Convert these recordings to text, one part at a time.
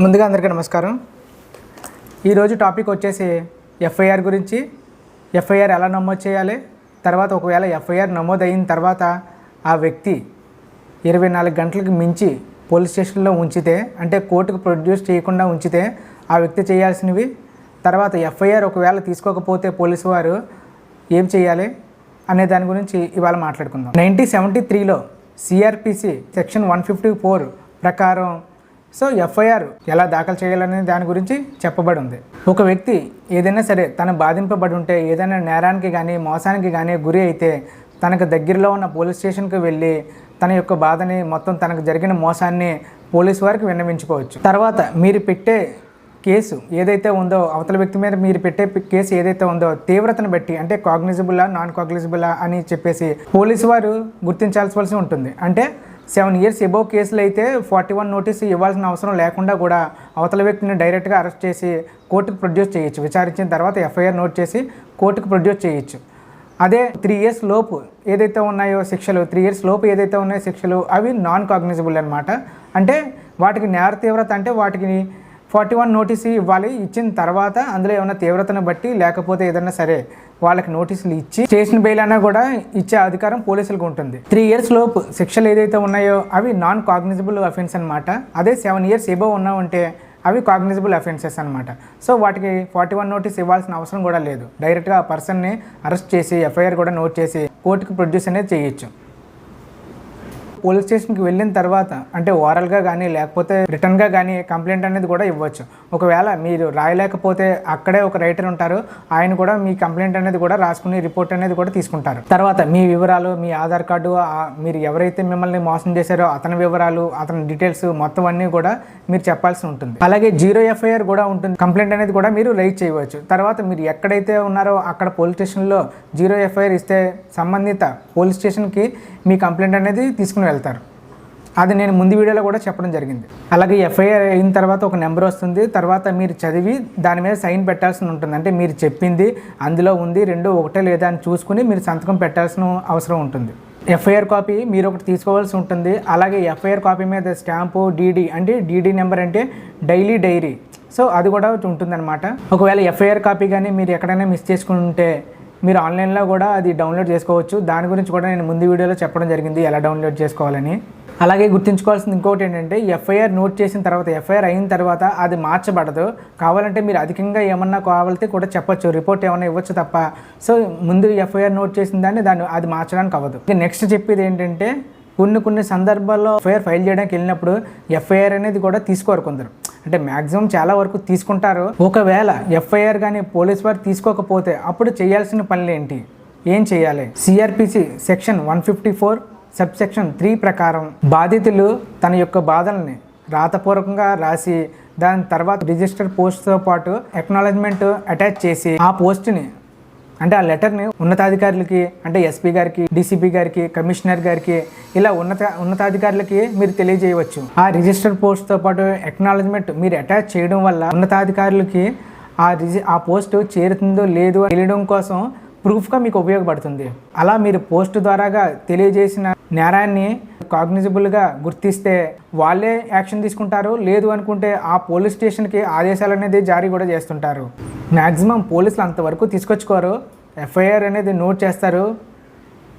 ముందుగా అందరికీ నమస్కారం. ఈరోజు టాపిక్ వచ్చేసి ఎఫ్ఐఆర్ గురించి. ఎఫ్ఐఆర్ ఎలా నమోదు చేయాలి? తర్వాత ఒకవేళ ఎఫ్ఐఆర్ నమోదైన తర్వాత ఆ వ్యక్తి ఇరవై నాలుగు గంటలకు మించి పోలీస్ స్టేషన్లో ఉంచితే అంటే కోర్టుకు ప్రొడ్యూస్ చేయకుండా ఉంచితే ఆ వ్యక్తి చేయాల్సినవి. తర్వాత ఎఫ్ఐఆర్ ఒకవేళ తీసుకోకపోతే పోలీసు వారు ఏం చేయాలి అనే దాని గురించి ఇవాళ మాట్లాడుకుందాం. నైన్టీన్ సెవెంటీ త్రీలో CRPC section one fifty four ప్రకారం సో ఎఫ్ఐఆర్ ఎలా దాఖలు చేయాలనే దాని గురించి చెప్పబడి ఉంది ఒక వ్యక్తి ఏదైనా సరే తను బాధింపబడి ఉంటే ఏదైనా నేరానికి కానీ మోసానికి కానీ గురి అయితే తనకు దగ్గరలో ఉన్న పోలీస్ స్టేషన్కి వెళ్ళి తన యొక్క బాధని మొత్తం తనకు జరిగిన మోసాన్ని పోలీస్ వారికి విన్నవించుకోవచ్చు. తర్వాత మీరు పెట్టే కేసు ఏదైతే ఉందో అవతల వ్యక్తి మీద మీరు పెట్టే కేసు ఏదైతే ఉందో తీవ్రతను బట్టి అంటే కాగ్నిజబులా నాన్ కాగ్నిజబులా అని చెప్పేసి పోలీసు వారు గుర్తించాల్సి ఉంటుంది. అంటే సెవెన్ ఇయర్స్ ఎబోవ్ కేసులు అయితే ఫార్టీ వన్ నోటీస్ ఇవ్వాల్సిన అవసరం లేకుండా కూడా అవతల వ్యక్తిని డైరెక్ట్గా అరెస్ట్ చేసి కోర్టుకు ప్రొడ్యూస్ చేయొచ్చు. విచారించిన తర్వాత ఎఫ్ఐఆర్ నోట్ చేసి కోర్టుకు ప్రొడ్యూస్ చేయొచ్చు. అదే త్రీ ఇయర్స్ లోపు ఏదైతే ఉన్నాయో శిక్షలు త్రీ ఇయర్స్ లోపు ఏదైతే ఉన్నాయో శిక్షలు అవి నాన్ కాగ్నిజబుల్ అనమాట అంటే వాటికి నేర తీవ్రత అంటే వాటికి ఫార్టీ వన్ నోటీస్ ఇవ్వాలి. ఇచ్చిన తర్వాత అందులో ఏమైనా తీవ్రతను బట్టి లేకపోతే ఏదైనా సరే వాళ్ళకి నోటీసులు ఇచ్చి స్టేషన్ బెయిల్ అయినా కూడా ఇచ్చే అధికారం పోలీసులకు ఉంటుంది. త్రీ ఇయర్స్ లోపు శిక్షలు ఏదైతే ఉన్నాయో అవి నాన్ కాగ్నిజబుల్ అఫెన్స్ అనమాట అదే సెవెన్ ఇయర్స్ ఎబో ఉన్నామంటే అవి కాగ్నిజబుల్ అఫెన్సెస్ అనమాట సో వాటికి ఫార్టీ వన్ నోటీస్ ఇవ్వాల్సిన అవసరం కూడా లేదు. డైరెక్ట్గా ఆ పర్సన్ని అరెస్ట్ చేసి ఎఫ్ఐఆర్ కూడా నోట్ చేసి కోర్టుకు ప్రొడ్యూస్ అనేది చేయొచ్చు. పోలీస్ స్టేషన్కి వెళ్ళిన తర్వాత అంటే ఓరల్గా కానీ లేకపోతే రిటర్న్గా కానీ కంప్లైంట్ అనేది కూడా ఇవ్వచ్చు. ఒకవేళ మీరు రాయలేకపోతే అక్కడే ఒక రైటర్ ఉంటారు ఆయన కూడా మీ కంప్లైంట్ అనేది కూడా రాసుకుని రిపోర్ట్ అనేది కూడా తీసుకుంటారు. తర్వాత మీ వివరాలు మీ ఆధార్ కార్డు మీరు ఎవరైతే మిమ్మల్ని మోసం చేశారో అతని వివరాలు అతని డీటెయిల్స్ మొత్తం అన్నీ కూడా మీరు చెప్పాల్సి ఉంటుంది. అలాగే జీరో ఎఫ్ఐఆర్ కూడా ఉంటుంది. కంప్లైంట్ అనేది కూడా మీరు రైజ్ చేయవచ్చు. తర్వాత మీరు ఎక్కడైతే ఉన్నారో అక్కడ పోలీస్ స్టేషన్లో జీరో ఎఫ్ఐఆర్ ఇస్తే సంబంధిత పోలీస్ స్టేషన్కి మీ కంప్లైంట్ అనేది తీసుకుని వెళ్తారు. అది నేను ముందు వీడియోలో కూడా చెప్పడం జరిగింది. అలాగే ఎఫ్ఐఆర్ అయిన తర్వాత ఒక నెంబర్ వస్తుంది. తర్వాత మీరు చదివి దాని మీద సైన్ పెట్టాల్సి ఉంటుంది. అంటే మీరు చెప్పింది అందులో ఉంది రెండు ఒకటే లేదా అని చూసుకుని మీరు సంతకం పెట్టాల్సిన అవసరం ఉంటుంది. ఎఫ్ఐఆర్ కాపీ మీరు ఒకటి తీసుకోవాల్సి ఉంటుంది. అలాగే ఎఫ్ఐఆర్ కాపీ మీద స్టాంపు డీడీ అంటే డీడీ నెంబర్ అంటే డైలీ డైరీ. సో అది కూడా ఉంటుందన్నమాట. ఒకవేళ ఎఫ్ఐఆర్ కాపీ కానీ మీరు ఎక్కడైనా మిస్ చేసుకుంటే మీరు ఆన్లైన్లో కూడా అది డౌన్లోడ్ చేసుకోవచ్చు. దాని గురించి కూడా నేను ముందు వీడియోలో చెప్పడం జరిగింది ఎలా డౌన్లోడ్ చేసుకోవాలని. అలాగే గుర్తుంచుకోవాల్సింది ఇంకోటి ఏంటంటే ఎఫ్ఐఆర్ నోట్ చేసిన తర్వాత ఎఫ్ఐఆర్ అయిన తర్వాత అది మార్చబడదు. కావాలంటే మీరు అధికంగా ఏమన్నా కావాలితే కూడా చెప్పొచ్చు. రిపోర్ట్ ఏమన్నా ఇవ్వచ్చు తప్ప. సో ముందు ఎఫ్ఐఆర్ నోట్ చేసిన దాన్ని దాన్ని అది మార్చడానికి అవ్వదు. నెక్స్ట్ చెప్పేది ఏంటంటే కొన్ని కొన్ని సందర్భాల్లో ఎఫ్ఐఆర్ ఫైల్ చేయడానికి వెళ్ళినప్పుడు ఎఫ్ఐఆర్ అనేది కూడా తీసుకోరు కొందరు. అంటే మ్యాక్సిమం చాలా వరకు తీసుకుంటారు. ఒకవేళ ఎఫ్ఐఆర్ కానీ పోలీస్ వారు తీసుకోకపోతే అప్పుడు చేయాల్సిన పనులు ఏంటి? ఏం చేయాలి? CRPC section one fifty four sub section three ప్రకారం బాధితులు తన యొక్క బాధల్ని రాతపూర్వకంగా రాసి దాని తర్వాత రిజిస్టర్ పోస్ట్తో పాటు ఎక్నాలజ్మెంట్ అటాచ్ చేసి ఆ పోస్ట్ని అంటే ఆ లెటర్ని ఉన్నతాధికారులకి అంటే ఎస్పీ గారికి డీసీపీ గారికి కమిషనర్ గారికి ఇలా ఉన్నత ఉన్నతాధికారులకి మీరు తెలియజేయవచ్చు. ఆ రిజిస్టర్ పోస్ట్తో పాటు ఎక్నాలజ్మెంట్ మీరు అటాచ్ చేయడం వల్ల ఉన్నతాధికారులకి ఆ రిజి ఆ పోస్ట్ చేరుతుందో లేదో తెలియడం కోసం ప్రూఫ్గా మీకు ఉపయోగపడుతుంది. అలా మీరు పోస్ట్ ద్వారాగా తెలియజేసిన నేరాన్ని కాగ్నిజబుల్గా గుర్తిస్తే వాళ్ళే యాక్షన్ తీసుకుంటారు. లేదు అనుకుంటే ఆ పోలీస్ స్టేషన్కి ఆదేశాలు అనేది జారీ కూడా చేస్తుంటారు. మ్యాక్సిమం పోలీసులు అంతవరకు తీసుకొచ్చుకోరు. ఎఫ్ఐఆర్ అనేది నోట్ చేస్తారు.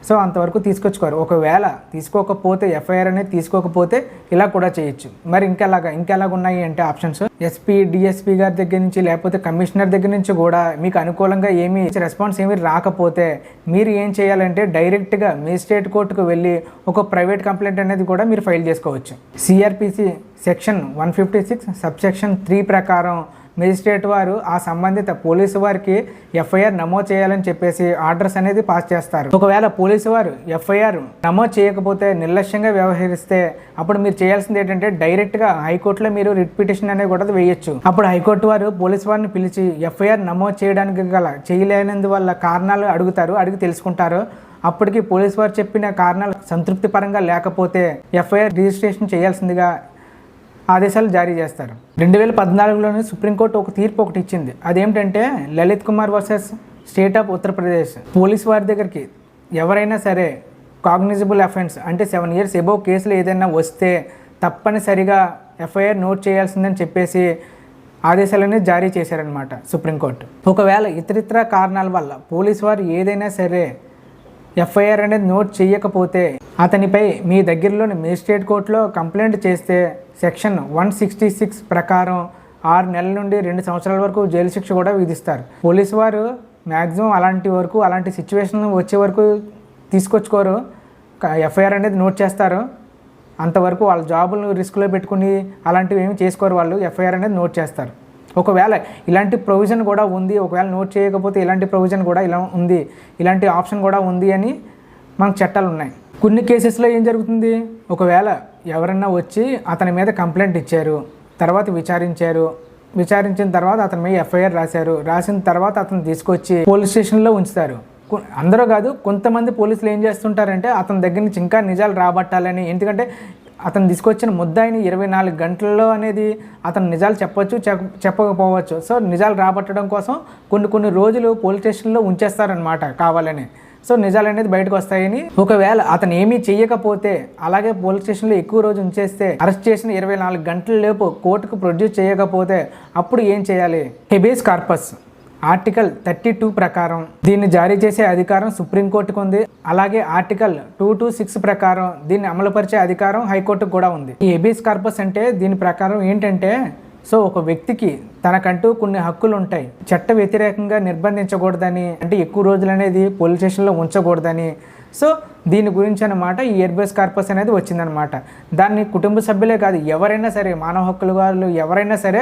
సో అంతవరకు తీసుకొచ్చుకోరు. ఒకవేళ తీసుకోకపోతే ఎఫ్ఐఆర్ అనేది తీసుకోకపోతే ఇలా కూడా చేయొచ్చు. మరి ఇంకెలాగా ఇంకెలాగ ఉన్నాయి అంటే ఆప్షన్స్? ఎస్పీ డిఎస్పీ గారి దగ్గర నుంచి లేకపోతే కమిషనర్ దగ్గర నుంచి కూడా మీకు అనుకూలంగా ఏమీ రెస్పాన్స్ ఏమీ రాకపోతే మీరు ఏం చేయాలంటే డైరెక్ట్గా మేజిస్ట్రేట్ కోర్టుకు వెళ్ళి ఒక ప్రైవేట్ కంప్లైంట్ అనేది కూడా మీరు ఫైల్ చేసుకోవచ్చు. CRPC section one fifty six sub section three ప్రకారం మేజిస్ట్రేట్ వారు ఆ సంబంధిత పోలీసు వారికి ఎఫ్ఐఆర్ నమోదు చేయాలని చెప్పేసి ఆర్డర్స్ అనేది పాస్ చేస్తారు. ఒకవేళ పోలీసు వారు ఎఫ్ఐఆర్ నమోదు చేయకపోతే నిర్లక్ష్యంగా వ్యవహరిస్తే అప్పుడు మీరు చేయాల్సింది ఏంటంటే డైరెక్ట్గా హైకోర్టులో మీరు రిట్ పిటిషన్ అనేది కూడా వేయొచ్చు. అప్పుడు హైకోర్టు వారు పోలీసు వారిని పిలిచి ఎఫ్ఐఆర్ నమోదు చేయడానికి గల చేయలేనందువల్ల కారణాలు అడుగుతారు అడిగి తెలుసుకుంటారు. అప్పటికి పోలీసు వారు చెప్పిన కారణాలు సంతృప్తి పరంగా లేకపోతే ఎఫ్ఐఆర్ రిజిస్ట్రేషన్ చేయాల్సిందిగా ఆదేశాలు జారీ చేస్తారు. రెండు వేల పద్నాలుగులోనే సుప్రీంకోర్టు ఒక తీర్పు ఒకటి ఇచ్చింది. అదేమిటంటే Lalit Kumar versus state of Uttar Pradesh police వారి దగ్గరికి ఎవరైనా సరే కాగ్నిజిబుల్ అఫెన్స్ అంటే సెవెన్ ఇయర్స్ ఎబోవ్ కేసులు ఏదైనా వస్తే తప్పనిసరిగా ఎఫ్ఐఆర్ నోట్ చేయాల్సిందని చెప్పేసి ఆదేశాలనే జారీ చేశారనమాట సుప్రీంకోర్టు. ఒకవేళ ఇతరితర కారణాల వల్ల పోలీసు వారు ఏదైనా సరే ఎఫ్ఐఆర్ అనేది నోట్ చేయకపోతే అతనిపై మీ దగ్గరలోని మేజిస్ట్రేట్ కోర్టులో కంప్లైంట్ చేస్తే సెక్షన్ వన్ సిక్స్టీ సిక్స్ ప్రకారం ఆరు నెలల నుండి రెండు సంవత్సరాల వరకు జైలు శిక్ష కూడా విధిస్తారు. పోలీసు వారు మ్యాక్సిమం అలాంటి వరకు అలాంటి సిచ్యువేషన్ వచ్చే వరకు తీసుకొచ్చుకోరు. ఎఫ్ఐఆర్ అనేది నోట్ చేస్తారు. అంతవరకు వాళ్ళ జాబులను రిస్క్లో పెట్టుకుని అలాంటివి ఏమి చేసుకోరు వాళ్ళు ఎఫ్ఐఆర్ అనేది నోట్ చేస్తారు. ఒకవేళ ఇలాంటి ప్రొవిజన్ కూడా ఉంది ఒకవేళ నోట్ చేయకపోతే ఇలాంటి ప్రొవిజన్ కూడా ఇలా ఉంది ఇలాంటి ఆప్షన్ కూడా ఉంది అని మనకు చట్టాలు ఉన్నాయి. కొన్ని కేసెస్లో ఏం జరుగుతుంది? ఒకవేళ ఎవరన్నా వచ్చి అతని మీద కంప్లైంట్ ఇచ్చారు తర్వాత విచారించారు విచారించిన తర్వాత అతని మీద ఎఫ్ఐఆర్ రాశారు రాసిన తర్వాత అతను తీసుకొచ్చి పోలీస్ స్టేషన్లో ఉంచుతారు. అందరూ కాదు కొంతమంది పోలీసులు ఏం చేస్తుంటారంటే అతని దగ్గర నుంచి ఇంకా నిజాలు రాబట్టాలని. ఎందుకంటే అతను తీసుకొచ్చిన ముద్దాయిని ఇరవై నాలుగు గంటల్లో అనేది అతను నిజాలు చెప్పొచ్చు చెప్- చెప్పకపోవచ్చు. సో నిజాలు రాబట్టడం కోసం కొన్ని కొన్ని రోజులు పోలీస్ స్టేషన్లో ఉంచేస్తారనమాట కావాలని. సో నిజాలు అనేది బయటకు వస్తాయని. ఒకవేళ అతను ఏమీ చేయకపోతే అలాగే పోలీస్ స్టేషన్లో ఎక్కువ రోజు ఉంచేస్తే అరెస్ట్ చేసిన ఇరవై నాలుగు గంటల లోపు కోర్టుకు ప్రొడ్యూస్ చేయకపోతే అప్పుడు ఏం చేయాలి? Habeas corpus article thirty two ప్రకారం దీన్ని జారీ చేసే అధికారం సుప్రీంకోర్టుకు ఉంది. అలాగే ఆర్టికల్ టూ టూ సిక్స్ ప్రకారం దీన్ని అమలుపరిచే అధికారం హైకోర్టుకు కూడా ఉంది. ఈ హెబీస్ కార్పస్ అంటే దీని ప్రకారం ఏంటంటే సో ఒక వ్యక్తికి తనకంటూ కొన్ని హక్కులు ఉంటాయి చట్ట వ్యతిరేకంగా నిర్బంధించకూడదని అంటే ఎక్కువ రోజులు అనేది పోలీస్ స్టేషన్లో ఉంచకూడదని. సో దీని గురించి అనమాట ఈ ఎయిర్బేస్ కార్పస్ అనేది వచ్చిందనమాట దాన్ని కుటుంబ సభ్యులే కాదు ఎవరైనా సరే మానవ హక్కుల వారు ఎవరైనా సరే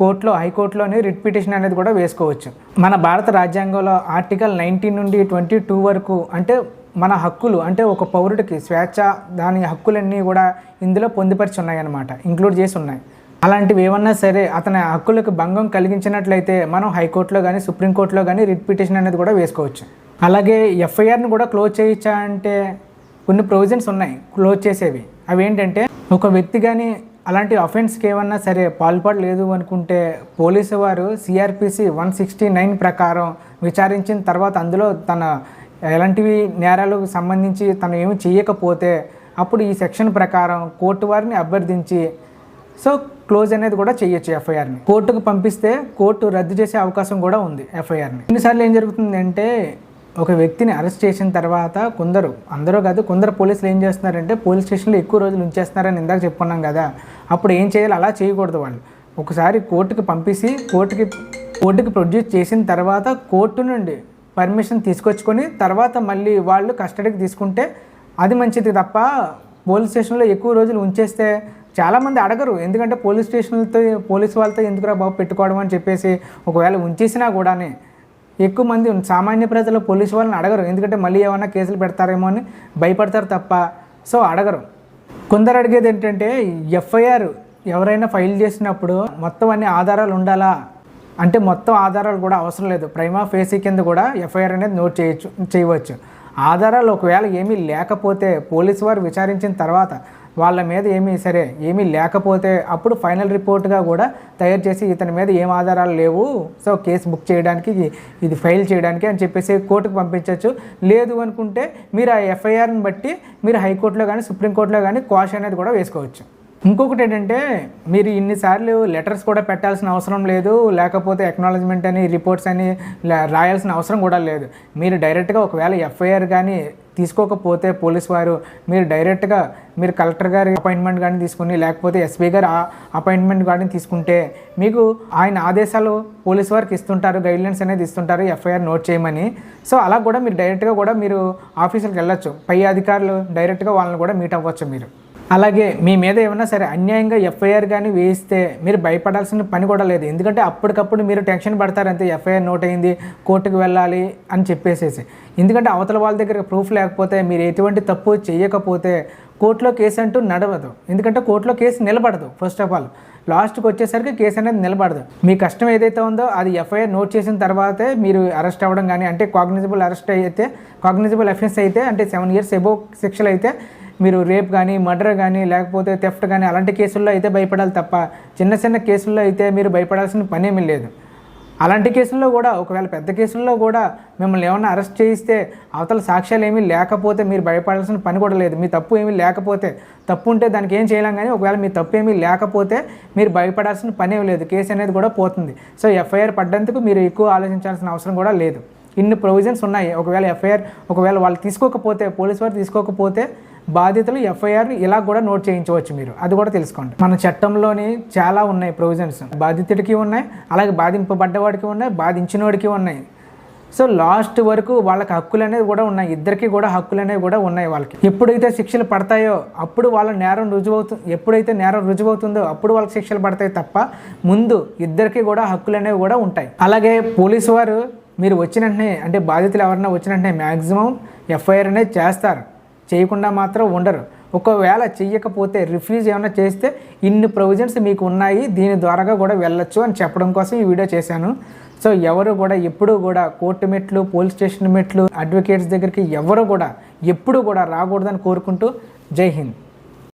కోర్టులో హైకోర్టులోని రిట్ పిటిషన్ అనేది కూడా వేసుకోవచ్చు. మన భారత రాజ్యాంగంలో ఆర్టికల్ నైన్టీన్ నుండి ట్వంటీ టూ వరకు అంటే మన హక్కులు అంటే ఒక పౌరుడికి స్వేచ్ఛ దాని హక్కులన్నీ కూడా ఇందులో పొందుపరిచి ఉన్నాయన్నమాట ఇంక్లూడ్ చేసి ఉన్నాయి. అలాంటివి ఏమన్నా సరే అతని హక్కులకు భంగం కలిగించినట్లయితే మనం హైకోర్టులో కానీ సుప్రీంకోర్టులో కానీ రిట్ పిటిషన్ అనేది కూడా వేసుకోవచ్చు. అలాగే ఎఫ్ఐఆర్ని కూడా క్లోజ్ చేయించా అంటే కొన్ని ప్రొవిజన్స్ ఉన్నాయి క్లోజ్ చేసేవి. అవి ఏంటంటే ఒక వ్యక్తి కానీ అలాంటి అఫెన్స్కి ఏమన్నా సరే పాల్పడలేదు అనుకుంటే పోలీసు వారు సిఆర్పిసి వన్ సిక్స్టీ నైన్ ప్రకారం విచారించిన తర్వాత అందులో తన ఎలాంటివి నేరాలకు సంబంధించి తను ఏమి చేయకపోతే అప్పుడు ఈ సెక్షన్ ప్రకారం కోర్టు వారిని అభ్యర్థించి సో క్లోజ్ అనేది కూడా చేయొచ్చు ఎఫ్ఐఆర్ని. కోర్టుకు పంపిస్తే కోర్టు రద్దు చేసే అవకాశం కూడా ఉంది ఎఫ్ఐఆర్ని. కొన్నిసార్లు ఏం జరుగుతుందంటే ఒక వ్యక్తిని అరెస్ట్ చేసిన తర్వాత కొందరు అందరూ కాదు కొందరు పోలీసులు ఏం చేస్తున్నారంటే పోలీస్ స్టేషన్లో ఎక్కువ రోజులు ఉంచేస్తున్నారని ఇందాక చెప్పుకున్నాం కదా అప్పుడు ఏం చేయాలి? అలా చేయకూడదు వాళ్ళు. ఒకసారి కోర్టుకి పంపించి కోర్టుకి కోర్టుకి ప్రొడ్యూస్ చేసిన తర్వాత కోర్టు నుండి పర్మిషన్ తీసుకొచ్చుకొని తర్వాత మళ్ళీ వాళ్ళు కస్టడీకి తీసుకుంటే అది మంచిది తప్ప పోలీస్ స్టేషన్లో ఎక్కువ రోజులు ఉంచేస్తే చాలామంది అడగరు. ఎందుకంటే పోలీస్ స్టేషన్లతో పోలీస్ వాళ్ళతో ఎందుకురా బాబు పెట్టుకోవడం అని చెప్పేసి ఒకవేళ ఉంచేసినా కూడానే ఎక్కువ మంది సామాన్య ప్రజలు పోలీసు వాళ్ళని అడగరు. ఎందుకంటే మళ్ళీ ఏమైనా కేసులు పెడతారేమో అని భయపడతారు తప్ప సో అడగరు. కొందరు అడిగేది ఏంటంటే ఎఫ్ఐఆర్ ఎవరైనా ఫైల్ చేసినప్పుడు మొత్తం అన్ని ఆధారాలు ఉండాలా? అంటే మొత్తం ఆధారాలు కూడా అవసరం లేదు. ప్రైమా ఫేసీ కింద కూడా ఎఫ్ఐఆర్ అనేది నోట్ చేయొచ్చు చేయవచ్చు. ఆధారాలు ఒకవేళ ఏమీ లేకపోతే పోలీసు వారు విచారించిన తర్వాత వాళ్ళ మీద ఏమీ సరే ఏమీ లేకపోతే అప్పుడు ఫైనల్ రిపోర్ట్గా కూడా తయారు చేసి ఇతని మీద ఏం ఆధారాలు లేవు. సో కేసు బుక్ చేయడానికి ఇది- ఇది ఫైల్ చేయడానికి అని చెప్పేసి కోర్టుకు పంపించవచ్చు లేదు అనుకుంటే మీరు ఆ ఎఫ్ఐఆర్ని బట్టి మీరు హైకోర్టులో కానీ సుప్రీంకోర్టులో కానీ క్వాష్ అనేది కూడా వేసుకోవచ్చు. ఇంకొకటి ఏంటంటే మీరు ఇన్నిసార్లు లెటర్స్ కూడా పెట్టాల్సిన అవసరం లేదు. లేకపోతే ఎక్నాలజ్మెంట్ అని రిపోర్ట్స్ అని రాయాల్సిన అవసరం కూడా లేదు. మీరు డైరెక్ట్గా ఒకవేళ ఎఫ్ఐఆర్ కానీ తీసుకోకపోతే పోలీస్ వారు మీరు డైరెక్ట్గా మీరు కలెక్టర్ గారి అపాయింట్మెంట్ కానీ తీసుకుని లేకపోతే ఎస్పీ గారు ఆ- అపాయింట్మెంట్ కానీ తీసుకుంటే మీకు ఆయన ఆదేశాలు పోలీస్ వారికి ఇస్తుంటారు గైడ్లైన్స్ అనేది ఇస్తుంటారు ఎఫ్ఐఆర్ నోట్ చేయమని. సో అలా కూడా మీరు డైరెక్ట్గా కూడా మీరు ఆఫీసులకు వెళ్ళొచ్చు. పై అధికారులు డైరెక్ట్గా వాళ్ళని కూడా మీట్ అవ్వచ్చు మీరు. అలాగే మీ మీద ఏమైనా సరే అన్యాయంగా ఎఫ్ఐఆర్ కానీ వేయిస్తే మీరు భయపడాల్సిన పని కూడా లేదు. ఎందుకంటే అప్పటికప్పుడు మీరు టెన్షన్ పడతారంతే ఎఫ్ఐఆర్ నోట్ అయింది కోర్టుకు వెళ్ళాలి అని చెప్పేసేసి. ఎందుకంటే అవతల వాళ్ళ దగ్గర ప్రూఫ్ లేకపోతే మీరు ఎటువంటి తప్పు చేయకపోతే కోర్టులో కేసు అంటూ నడవదు. ఎందుకంటే కోర్టులో కేసు నిలబడదు ఫస్ట్ ఆఫ్ ఆల్ లాస్ట్కి వచ్చేసరికి కేసు అనేది నిలబడదు. మీ కష్టం ఏదైతే ఉందో అది ఎఫ్ఐఆర్ నోట్ చేసిన తర్వాతే మీరు అరెస్ట్ అవ్వడం కానీ అంటే కాగ్నిజబుల్ అరెస్ట్ అయితే కాగ్నిజబుల్ అఫెన్స్ అయితే అంటే సెవెన్ ఇయర్స్ ఎబో శిక్షలు అయితే మీరు రేప్ కానీ మర్డర్ కానీ లేకపోతే థెఫ్ట్ కానీ అలాంటి కేసుల్లో అయితే భయపడాలి తప్ప చిన్న చిన్న కేసుల్లో అయితే మీరు భయపడాల్సిన పనేమీ లేదు. అలాంటి కేసుల్లో కూడా ఒకవేళ పెద్ద కేసుల్లో కూడా మిమ్మల్ని ఏమైనా అరెస్ట్ చేయిస్తే అవతల సాక్ష్యాలు ఏమీ లేకపోతే మీరు భయపడాల్సిన పని కూడా లేదు. మీ తప్పు ఏమీ లేకపోతే తప్పు ఉంటే దానికి ఏం చేయలేం కానీ ఒకవేళ మీ తప్పు ఏమీ లేకపోతే మీరు భయపడాల్సిన పని ఏమీ లేదు. కేసు అనేది కూడా పోతుంది. సో ఎఫ్ఐఆర్ పడ్డందుకు మీరు ఎక్కువ ఆలోచించాల్సిన అవసరం కూడా లేదు. ఇన్ని ప్రొవిజన్స్ ఉన్నాయి. ఒకవేళ ఎఫ్ఐఆర్ ఒకవేళ వాళ్ళు తీసుకోకపోతే పోలీస్ వారు తీసుకోకపోతే బాధితులు ఎఫ్ఐఆర్ ఇలా కూడా నోట్ చేయించవచ్చు మీరు. అది కూడా తెలుసుకోండి. మన చట్టంలోని చాలా ఉన్నాయి ప్రొవిజన్స్. బాధితుడికి ఉన్నాయి అలాగే బాధింపబడ్డవాడికి ఉన్నాయి బాధించినోడికి ఉన్నాయి. సో లాస్ట్ వరకు వాళ్ళకి హక్కులు అనేవి కూడా ఉన్నాయి. ఇద్దరికి కూడా హక్కులు అనేవి కూడా ఉన్నాయి వాళ్ళకి. ఎప్పుడైతే శిక్షలు పడతాయో అప్పుడు వాళ్ళ నేరం రుజువవుతుంది ఎప్పుడైతే నేరం రుజువవుతుందో అప్పుడు వాళ్ళకి శిక్షలు పడతాయి తప్ప ముందు ఇద్దరికి కూడా హక్కులు అనేవి కూడా ఉంటాయి. అలాగే పోలీసు వారు మీరు వచ్చిన వెంటనే అంటే బాధితులు ఎవరైనా వచ్చిన వెంటనే మ్యాక్సిమం ఎఫ్ఐఆర్ అనేది చేస్తారు. చేయకుండా మాత్రం ఉండరు. ఒకవేళ చెయ్యకపోతే రిఫ్యూజ్ ఏమైనా చేస్తే ఇన్ని ప్రొవిజన్స్ మీకు ఉన్నాయి దీని ద్వారాగా కూడా వెళ్ళొచ్చు అని చెప్పడం కోసం ఈ వీడియో చేశాను. సో ఎవరు కూడా ఎప్పుడు కూడా కోర్టు మెట్లు పోలీస్ స్టేషన్ మెట్లు అడ్వకేట్స్ దగ్గరికి ఎవరు కూడా ఎప్పుడు కూడా రాకూడదని కోరుకుంటూ జై హింద్.